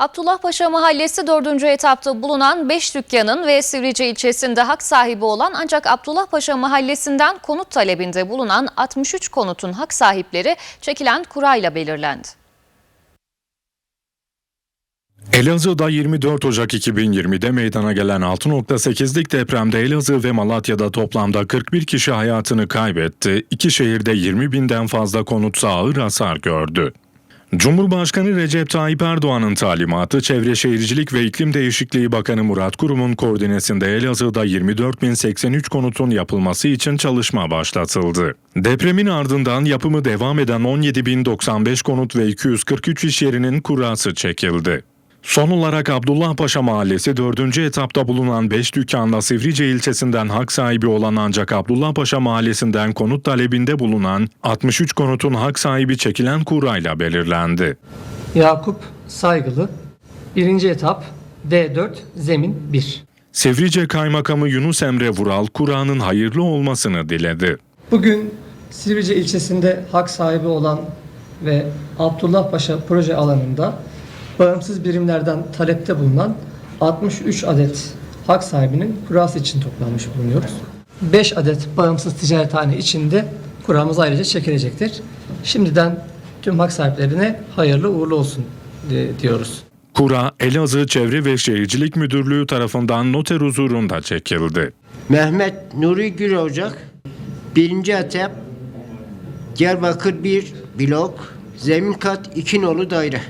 Abdullahpaşa Mahallesi 4. etapta bulunan 5 dükkanın ve Sivrice ilçesinde hak sahibi olan ancak Abdullahpaşa Mahallesi'nden konut talebinde bulunan 63 konutun hak sahipleri çekilen kurayla belirlendi. Elazığ'da 24 Ocak 2020'de meydana gelen 6.8'lik depremde Elazığ ve Malatya'da toplamda 41 kişi hayatını kaybetti. İki şehirde 20 binden fazla konutsa ağır hasar gördü. Cumhurbaşkanı Recep Tayyip Erdoğan'ın talimatı Çevre Şehircilik ve İklim Değişikliği Bakanı Murat Kurum'un koordinesinde Elazığ'da 24.083 konutun yapılması için çalışma başlatıldı. Depremin ardından yapımı devam eden 17.095 konut ve 243 iş yerinin kurası çekildi. Son olarak Abdullahpaşa Mahallesi 4. etapta bulunan 5 dükkanla Sivrice ilçesinden hak sahibi olan ancak Abdullahpaşa Mahallesi'nden konut talebinde bulunan 63 konutun hak sahibi çekilen kurayla belirlendi. Yakup Saygılı 1. etap D4 zemin 1. Sivrice Kaymakamı Yunus Emre Vural Kur'an'ın hayırlı olmasını diledi. Bugün Sivrice ilçesinde hak sahibi olan ve Abdullahpaşa proje alanında bağımsız birimlerden talepte bulunan 63 adet hak sahibinin kurası için toplanmış bulunuyoruz. 5 adet bağımsız ticarethane içinde kuramız ayrıca çekilecektir. Şimdiden tüm hak sahiplerine hayırlı uğurlu olsun diyoruz. Kura Elazığ Çevre ve Şehircilik Müdürlüğü tarafından noter huzurunda çekildi. Mehmet Nuri Gül Ocak, birinci etap, Diyarbakır 1 blok, zemin kat 2 nolu daire.